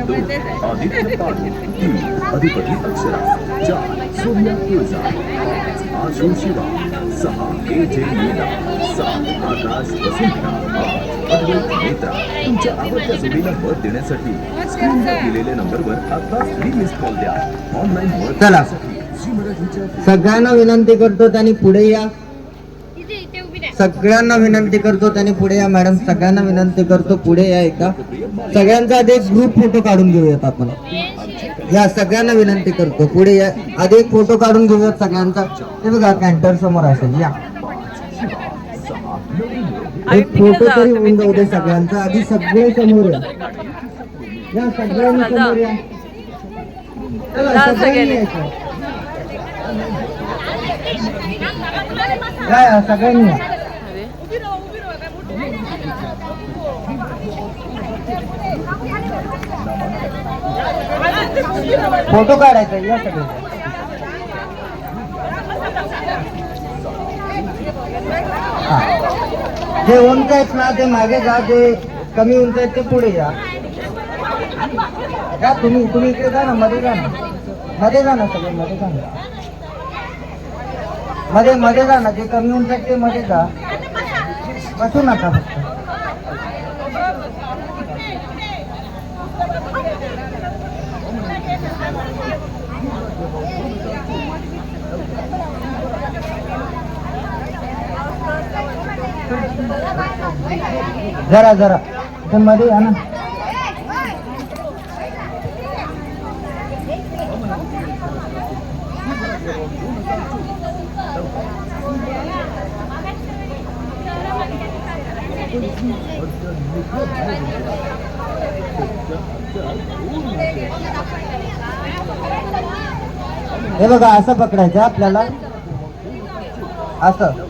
आदित्य पाटील तीन अधिपती अक्षरा चार सोनिया तुळजा पाच आशू शिवा सहा के जे मीना सात आकाश वसुंधरा. आठ अद्वैत नेत्रा तुमच्या आवडत्या जोडीला मत देण्यासाठी स्क्रीनवर दिलेल्या नंबरवर आता फ्री मिस कॉल द्या. ऑनलाईन मत चला. देण्यासाठी झी मराठीच्या सगळ्यांना विनंती करतो त्यांनी पुढे या. सगळ्यांना विनंती करतो त्यांनी पुढे या मॅडम. सगळ्यांना विनंती करतो पुढे या एकदा. सगळ्यांचा आधी एक ग्रुप फोटो काढून घेऊयात आपण. या सगळ्यांना विनंती करतो. पुढे या. आधी एक फोटो काढून घेऊयात सगळ्यांचा. हे बघा कॅन्टर समोर असेल. या. एक फोटो तरी होऊन जाऊ दे सगळ्यांचा. आधी सगळे समोर या. या सगळ्यांनी समोर या. सगळ्यांनी यायचं. सगळ्यांनी या. फोटो काढायचा या सगळे. जे उंच आहेत ना ते मागे जा जे कमी उंच आहेत ते पुढे जा. का तुम्ही तुम्ही इकडे जा ना मध्ये जा ना. मध्ये जा ना सगळे मध्ये जा ना. मध्ये मध्ये जा ना जे कमी उंच आहेत ते मध्ये जा. बसू नका फक्त. जरा जरा. ते मध्ये या ना. हे बघा असं पकडायचं आपल्याला. असं.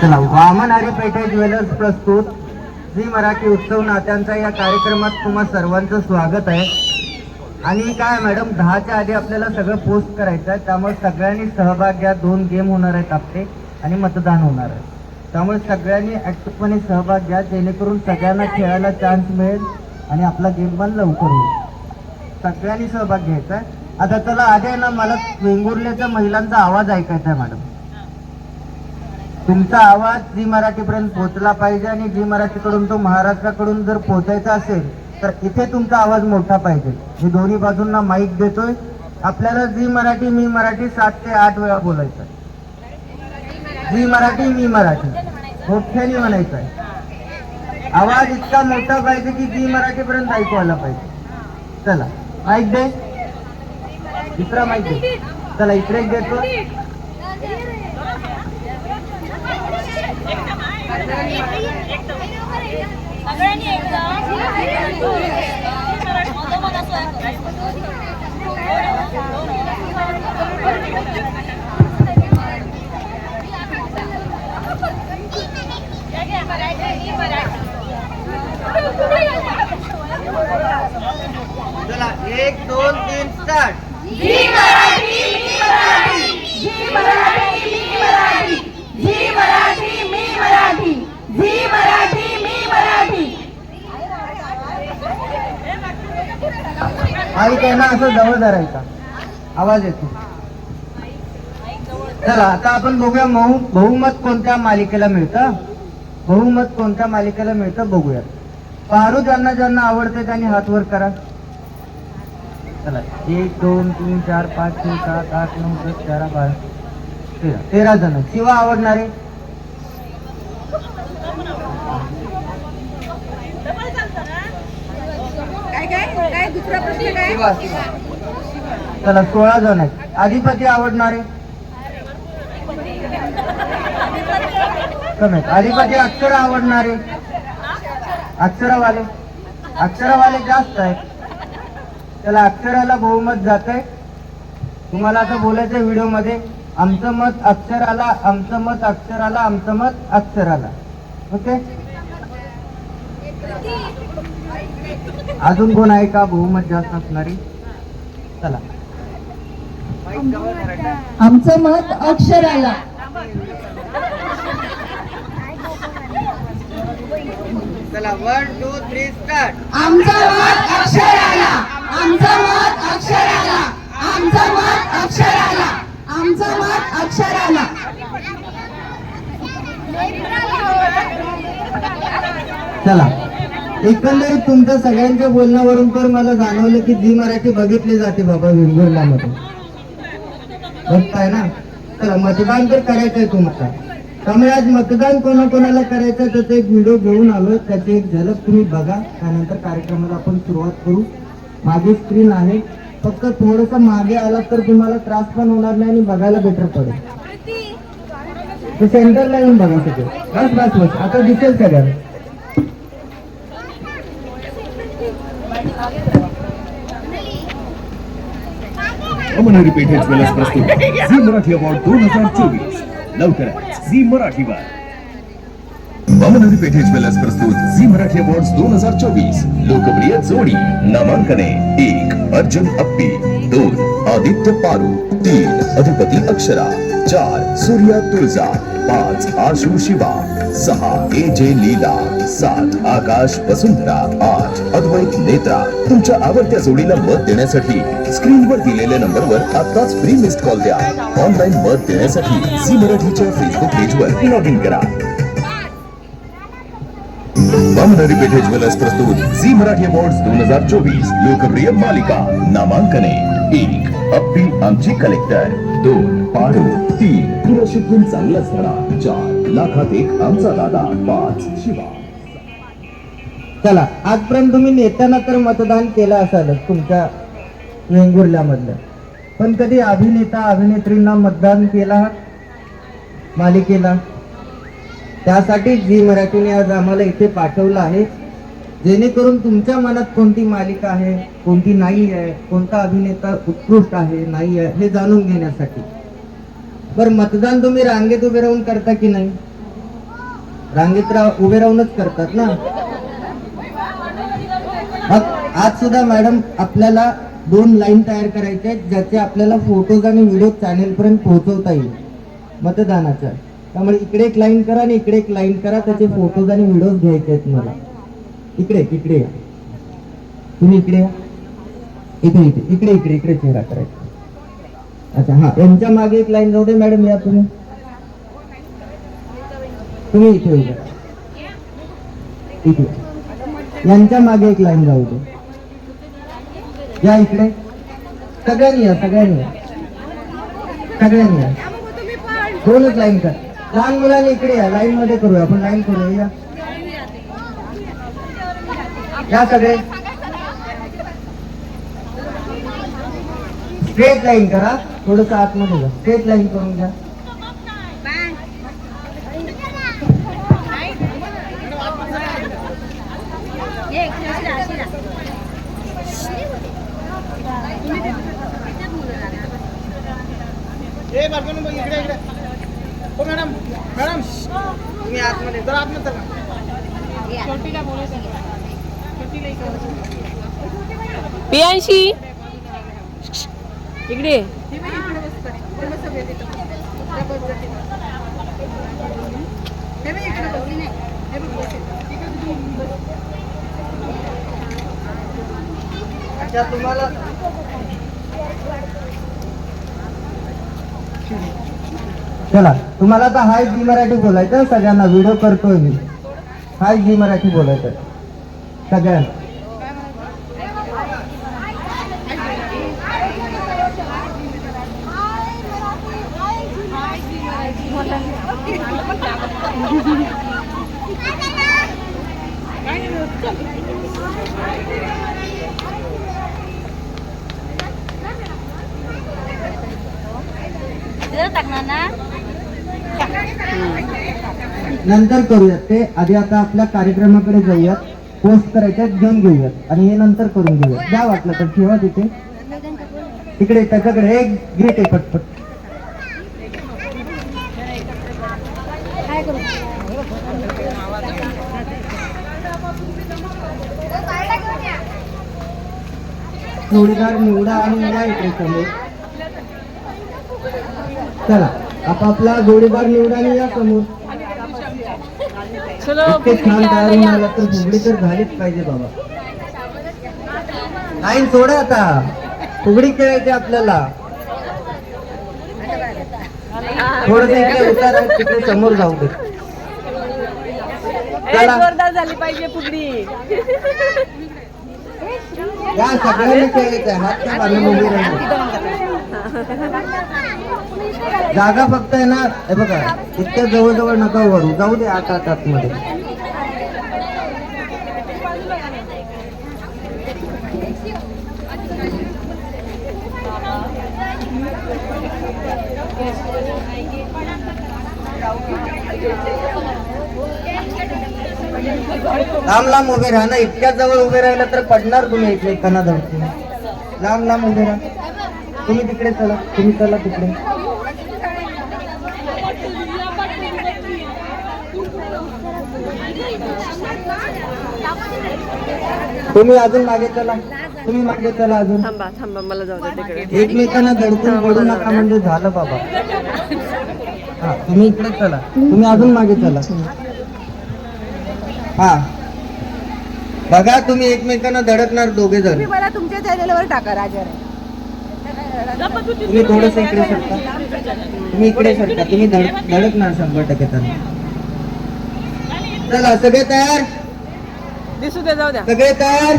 चला वामन हरी पेठे ज्वेलर्स प्रस्तुत. झी मराठी उत्सव नात्यांचा या कार्यक्रमात तुम्हा सर्वांचं स्वागत आहे. आणि काय मॅडम दहाच्या आधी आपल्याला सगळं पोस्ट करायचं आहे. त्यामुळे सगळ्यांनी सहभाग घ्या. दोन गेम होणार आहेत आपले आणि मतदान होणार आहे. त्यामुळे सगळ्यांनी ॲक्टिव्हपणे सहभाग घ्या. जेणेकरून सगळ्यांना खेळायला चान्स मिळेल आणि आपला गेम पण लवकर होईल. सगळ्यांनी सहभाग घ्यायचा आहे. आता त्याला आधी आहे ना मला वेंगुर्ल्याच्या महिलांचा आवाज ऐकायचा आहे मॅडम. तुमचा आवाज झी मराठीपर्यंत पोहोचला पाहिजे आणि झी मराठीकडून तो महाराष्ट्राकडून जर पोहोचायचा असेल तर इथे तुमचा आवाज मोठा पाहिजे. मी दोन्ही बाजूंना माईक देतोय. आपल्याला झी मराठी मी मराठी सात ते आठ वेळा बोलायचं आहे. झी मराठी मी मराठी. मोठ्याने म्हणायचं आहे. आवाज इतका मोठा पाहिजे की झी मराठीपर्यंत ऐकू आला पाहिजे. चला माईक दे. दुसरा माईक दे. चला इकडे देतो. चला एक दोन तीन स्टार्ट आई त्यांना असं जवळ धरायचा. आवाज येतो. चला आता आपण बघूया बहुमत कोणत्या मालिकेला मिळतं? बहुमत कोणत्या मालिकेला मिळतं? बघूया. पारू ज्यांना ज्यांना आवडते त्यांनी हात वर करा. चला एक दोन तीन चार पाच छे सात आठ नऊ दस तेरा बारा तेरा. तेरा जण. शिवा आवडणारे काय काय काय दुसरा प्रश्न काय शिवा शिवा चला सोळा जण आहेत. अधिपती आवडणारे? कमी अधिपती अक्षर आवडणारे? अक्षरावाले? अक्षरावाले जास्त आहेत. त्याला अक्षराला बहुमत जात आहे तुम्हाला असं बोलायचं व्हिडिओमध्ये आमचं मत अक्षराला आमचं मत अक्षराला आमचं मत अक्षराला. ओके? अजून कोण आहे का? बहुमत जास्त असणारी? चला. आमचं मत अक्षराला. चला वन टू थ्री स्टार्ट आमचं मत अक्षराला. आमचं मत अक्षराला. आमचं मत अक्षराला. आमचं मत अक्षराला. चला. एकंदरीत तुमच्या सगळ्यांच्या बोलण्यावरून तर मला जाणवलं की जी मराठी बघितली जाते बाबा विंगुर्ल्यामध्ये बघताय ना? चला मतदान तर करायचंय तुम्हाला त्यामुळे आज मतदान कोणाकोणाला करायचं त्याचा एक व्हिडिओ घेऊन आलोय. त्याची एक झलक तुम्ही बघा. त्यानंतर कार्यक्रमाला आपण सुरुवात करू. मागे स्क्रीन आहे. फक्त थोडस मागे आलात तर तुम्हाला त्रास पण होणार नाही आणि बघायला बेटर पडेल. सेंटरला येऊन बघा सगळे. बस बस बस. आता दिसेल सगळ्यांना. अमनहरी पेठे ज्वेलर्स प्रस्तुत. झी मराठी अवॉर्ड दोन हजार चोवीस. लवकरच झी मराठीवर अमनहरी पेठे ज्वेलर्स प्रस्तुत. झी मराठी अवॉर्ड दोन हजार चोवीस. लोकप्रिय जोडी नामांकने एक अर्जुन अप्पी दोन आदित्य पारू तीन अधिपती अक्षरा. चार सूर्या तुळजा पाच आशु शिवा सहा ए जे लीला सात आकाश वसुंधरा आठ अद्वैत नेत्रा. तुमच्या आवडत्या जोडीला मत देण्यासाठी स्क्रीनवर दिलेल्या नंबरवर आताच फ्री मिस्ड कॉल द्या. ऑनलाईन मत देण्यासाठी झी मराठीच्या फेसबुक पेजवर लॉग इन करा. वामनरी पेठे ज्वेलर्स प्रस्तुत झी मराठी अवॉर्ड दोन हजार चोवीस लोकप्रिय मालिका नामांकने. एक अप्पी आमची कलेक्टर दोन पाडू तीन. पुरशिकून चांगलाच धडा. चार. लाखात एक आमचा दादा पाच शिवा. चला आजपर्यंत तुम्ही नेत्यांना तर मतदान केलं असालच तुमच्या वेंगुर्ल्यामधलं. पण कधी अभिनेता अभिनेत्रींना मतदान केला? मालिकेला? त्यासाठी जी मराठीने आज आम्हाला इथे पाठवलं आहे जेणेकरून तुमच्या मनात कोणती मालिका आहे कोणती नाही आहे कोणता अभिनेता उत्कृष्ट आहे नाही आहे हे जाणून घेण्यासाठी. बरं मतदान तुम्ही रांगेत उभे राहून करता की नाही? रांगेत रा उभे राहूनच करतात ना? मग आज सुद्धा मॅडम आपल्याला दोन लाईन तयार करायच्या आहेत ज्याचे आपल्याला फोटोज आणि व्हिडिओ चॅनेल पर्यंत पोहोचवता येईल. मतदानाच्या. त्यामुळे इकडे एक लाईन करा आणि इकडे एक लाईन करा त्याचे फोटोज आणि व्हिडिओज घ्यायचे आहेत मला. इकडे इकडे या. तुम्ही इकडे या. इकडे इकडे इकडे इकडे इकडे चेहरा करायचा. अच्छा हा यांच्या मागे एक लाईन जाऊ दे मॅडम या तुम्ही. तुम्ही इथे उभे राहा. इकडे यांच्या मागे एक लाईन जाऊ दे. या इकडे. सगळ्यांनी या सगळ्यांनी या. सगळ्यांनी या. दोनच लाईन कर. लहान मुलांनी इकडे या लाईन मध्ये करूया आपण लाईन करूया या. या सगळे. स्ट्रेट लाईन करा. थोडस आतमध्ये जा. स्ट्रेट लाईन करून घ्या ये, शिरा, शिरा. ए बारकोनी बघ इकडे इकडे हो मॅडम मॅडम तुम्ही आतमध्ये जरा आतमध्ये चला पियांशी इकडे. अच्छा तुम्हाला चला तुम्हाला आता हाय जी मराठी बोलायचं सगळ्यांना व्हिडिओ करतोय मी. हाय जी मराठी बोलायचं सगळ्यांना. नंतर करूयात ते. आधी आता आपल्या कार्यक्रमाकडे जाऊयात. पोस्ट करायच्या घेऊन घेऊयात. आणि हे नंतर करून घेऊयात. द्या वाटलं तर ठेवा तिथे. तिकडे त्याच्याकडे एक घेते पटपट. जोडीदार निवडा आणि या इकडे समोर. चला आपापला जोडीदार निवडा आणि या समोर. तर झालीच पाहिजे बाबा. नाही सोडा आता. फुगडी खेळायची आपल्याला. थोडस इकडे उतार तिकडे समोर जाऊ दे. चला. जोरदार झाली पाहिजे फुगडी. या सगळ्यांनी खेळायचं आहे. हात काय बांधून उभी जागा फक्त आहे ना हे बघा इतक्या जवळजवळ नका वरू जाऊ दे आठ आठ आत मध्ये लांब लांब उभे राहा ना. इतक्या जवळ उभे राहिलं तर पडणार तुम्ही एकमेकांना धडकून लांब लांब उभे राहा. तुम्ही तिकडे चला. तुम्ही चला तिकडे. तुम्ही अजून मागे चला. तुम्ही मागे चला अजून. थांबा थांबा मला जाऊ दे तिकडे. एकमेकांना धडकून पडू नका म्हणजे झालं बाबा. हा तुम्ही इकडे चला. तुम्ही अजून मागे चला. हा. बघा तुम्ही एकमेकांना धडकणार दोघे जण. मला तुमच्या चॅनलवर टाका राजा. तुम्ही थोडस इकडे सरका. तुम्ही इकडे सरका. तुम्ही धड- धडकणार शंभर टक्के त्यांना. चला सगळे तयार? दिसू दे जाऊ द्या. सगळे तयार?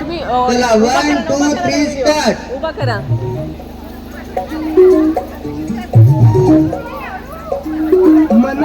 तुम्ही अ, चला उभा वन करा, टू उभा करा थ्री video. स्टार्ट उभा करा. मन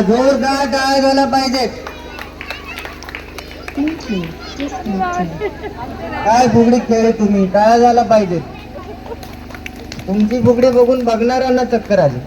जरा जोरदार टाळ झाला पाहिजे काय फुगडी खेळ तुम्ही? टाळा झाला पाहिजे. तुमची फुगडी बघून बघणाऱ्यांना चक्कर आली.